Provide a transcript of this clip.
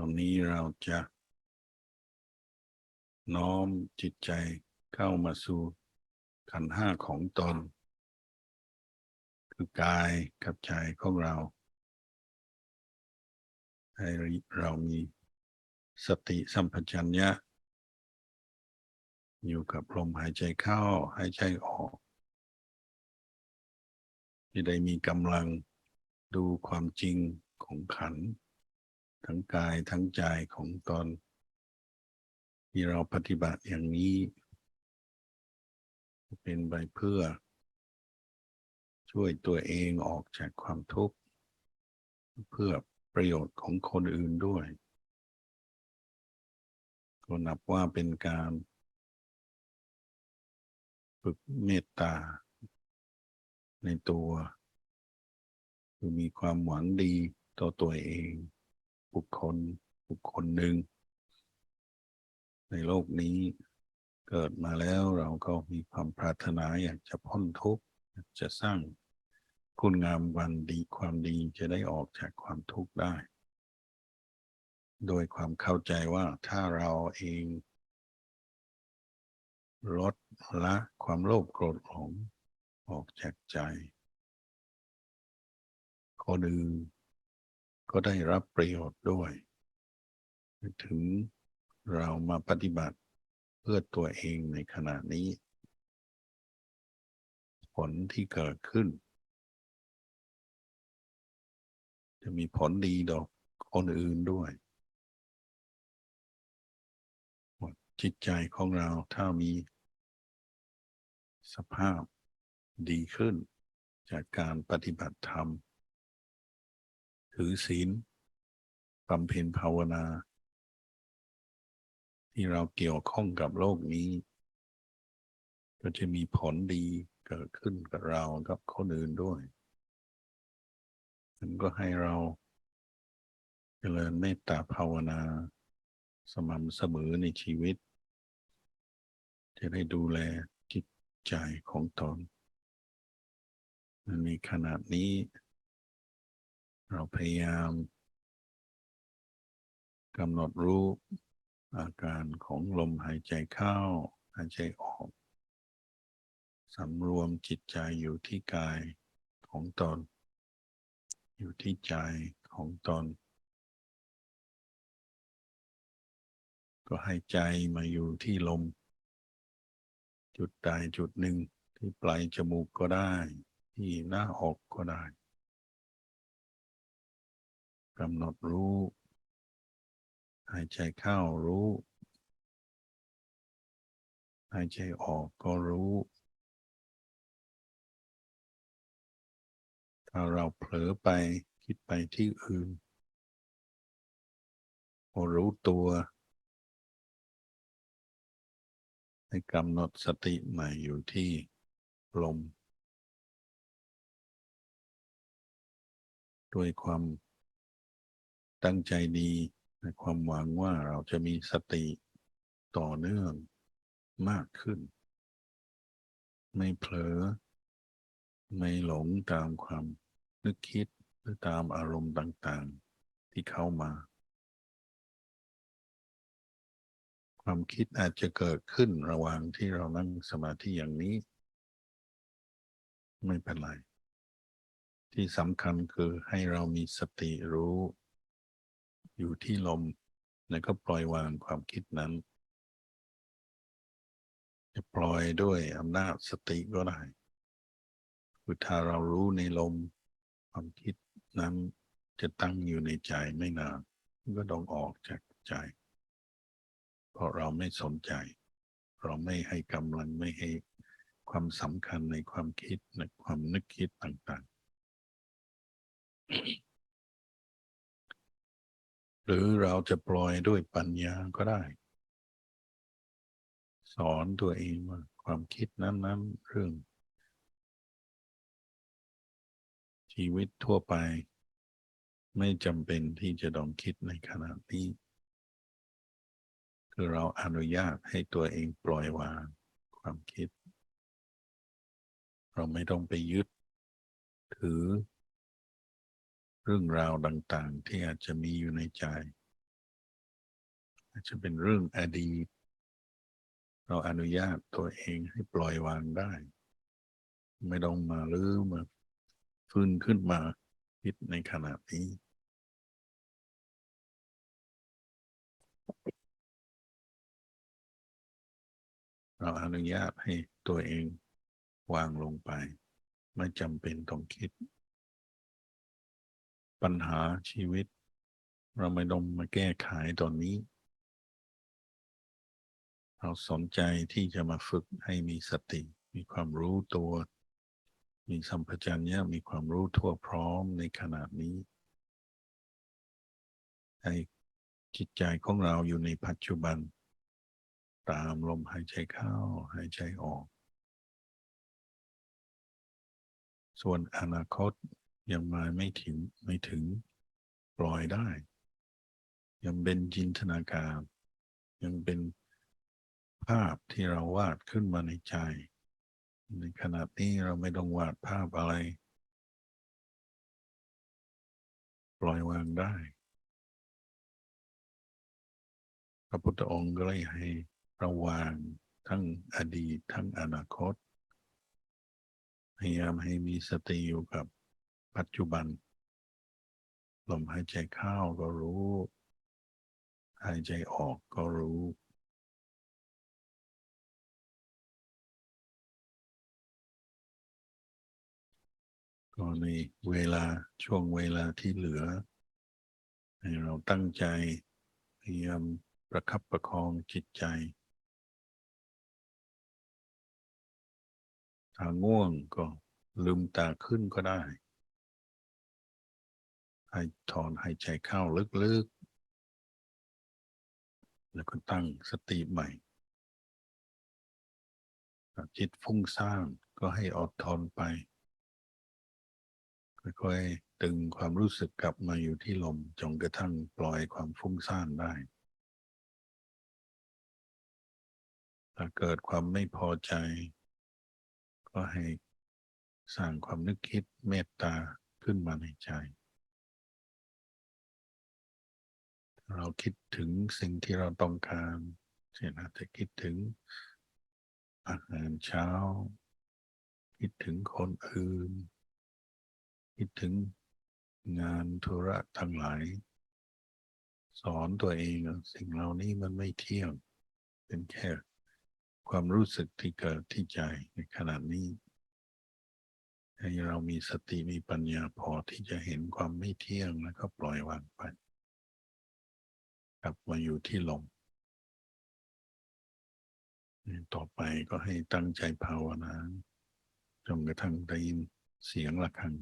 ตรงนี้เราจะน้อมจิตใจเข้ามาสู่ขันห้าของตน คือกายกับใจของเรา ให้เรามีสติสัมปชัญญะ อยู่กับลมหายใจเข้าหายใจออก ที่ได้มีกำลังดูความจริงของขันธ์ ทั้งกายทั้งใจของตนที่เราปฏิบัติอย่างนี้ เป็นไปเพื่อ ช่วยตัวเองออกจากความทุกข์ เพื่อประโยชน์ของคนอื่นด้วย ก็นับว่าเป็นการฝึกเมตตา ในตัว คือมีความหวังดีต่อตัวเอง บุคคลบุคคลหนึ่ง ในโลกนี้เกิดมาแล้วเราก็มีความปรารถนาอยากจะพ้นทุกข์จะสร้างคุณงามวันดีความดีจะได้ออกจากความทุกข์ได้ โดยความเข้าใจว่าถ้าเราเองลดละความโลภโกรธหลงออกจากใจคนอื่น ก็ได้รับประโยชน์ด้วย ถึงเรามาปฏิบัติเพื่อตัวเองในขณะนี้ ผลที่เกิดขึ้น จะมีผลดีดอกคนอื่นด้วยจิตใจของเราถ้ามีสภาพดีขึ้นจากการปฏิบัติธรรม ถือศีลบำเพ็ญภาวนา ที่เราเกี่ยวข้องกับโลกนี้ ก็จะมีผลดีเกิดขึ้นกับเรากับคนอื่นด้วยมันก็ให้เราเจริญเมตตาภาวนา สม่ำเสมอในชีวิต จะได้ดูแลจิตใจของตนในขณะนี้ เราพยายามกำหนดรู้อาการของลมหายใจเข้า หายใจออกสำรวมจิตใจอยู่ที่กายของตน อยู่ที่ใจของตน ก็ให้ใจมาอยู่ที่ลม จุดใดจุดหนึ่งที่ปลายจมูกก็ได้ ที่หน้าอกก็ได้ กำหนดรู้ หายใจเข้ารู้ หายใจออกก็รู้ ถ้าเราเผลอไปคิดไปที่อื่นพอรู้ตัว ให้กำหนดสติใหม่อยู่ที่ลม ด้วยความ ตั้งใจดีในความหวังว่าเราจะมีสติต่อเนื่องมากขึ้น ไม่เผลอ ไม่หลงตามความนึกคิดหรือตามอารมณ์ต่างๆ ที่เข้ามา ความคิดอาจจะเกิดขึ้นระหว่างที่เรานั่งสมาธิอย่างนี้ ไม่เป็นไร ที่สำคัญคือให้เรามีสติรู้ อยู่ที่ลม แล้วก็ปล่อยวางความคิดนั้น จะปล่อยด้วยอำนาจสติก็ได้คือถ้าเรารู้ในลม ความคิดนั้นจะตั้งอยู่ในใจไม่นานก็ต้องออกจากใจ เพราะเราไม่สนใจ เราไม่ให้กำลังไม่ให้ความสำคัญในความคิดในความนึกคิดต่าง ๆ หรือเราจะปล่อยด้วยปัญญาก็ได้ สอนตัวเองว่าความคิดนั้นๆเรื่อง ชีวิตทั่วไป ไม่จำเป็นที่จะต้องคิดในขณะนี้ คือเราอนุญาตให้ตัวเองปล่อยวางความคิด เราไม่ต้องไปยึดถือ เรื่องราวต่างๆ ที่อาจจะมีอยู่ในใจ อาจจะเป็นเรื่องอดีต เราอนุญาตตัวเองให้ปล่อยวางได้ ไม่ต้องมาลือมาฟื้นขึ้นมาคิดในขณะนี้เราอนุญาตให้ตัวเองวางลงไป ไม่จำเป็นต้องคิด ปัญหาชีวิต เราไม่ต้องมาแก้ไขตอนนี้ เราสนใจที่จะมาฝึกให้มีสติ มีความรู้ตัว มีสัมปชัญญะมีความรู้ทั่วพร้อมในขณะนี้ให้จิตใจของเราอยู่ในปัจจุบัน ตามลมหายใจเข้าหายใจออก ส่วนอนาคต ยังมาไม่ถึงไม่ถึงปล่อยได้ ยังเป็นจินตนาการ ยังเป็นภาพที่เราวาดขึ้นมาในใจ ในขณะนี้เราไม่ต้องวาดภาพอะไร ปล่อยวางได้ พระพุทธองค์ก็เลยให้ระวางทั้งอดีตทั้งอนาคต พยายามให้มีสติอยู่กับ ปัจจุบัน ลมหายใจเข้าก็รู้ หายใจออกก็รู้ก็ในเวลาช่วงเวลาที่เหลือ ให้เราตั้งใจพยายามประคับประคองจิตใจถ้าง่วงก็ลืมตาขึ้นก็ได้ ให้ถอนหายใจเข้าลึกๆ แล้วก็ตั้งสติใหม่จิตฟุ้งซ่านก็ให้อดทนไป ค่อยๆดึงความรู้สึกกลับมาอยู่ที่ลมจนกระทั่งปล่อยความฟุ้งซ่านได้ถ้าเกิดความไม่พอใจ ก็ให้สร้างความนึกคิดเมตตาขึ้นมาในใจ เราคิดถึงสิ่งที่เราต้องการเช่นอาจจะคิดถึงอาหารเช้า คิดถึงคนอื่น คิดถึงงานธุระทั้งหลาย สอนตัวเองสิ่งเหล่านี้มันไม่เที่ยง เป็นแค่ความรู้สึกที่เกิดที่ใจในขณะนี้ ให้เรามีสติมีปัญญาพอที่จะเห็นความไม่เที่ยงแล้วก็ปล่อยวางไป กลับมาอยู่ที่ลมต่อไปก็ให้ตั้งใจภาวนาจนกระทั่งได้ยินเสียงะระฆัง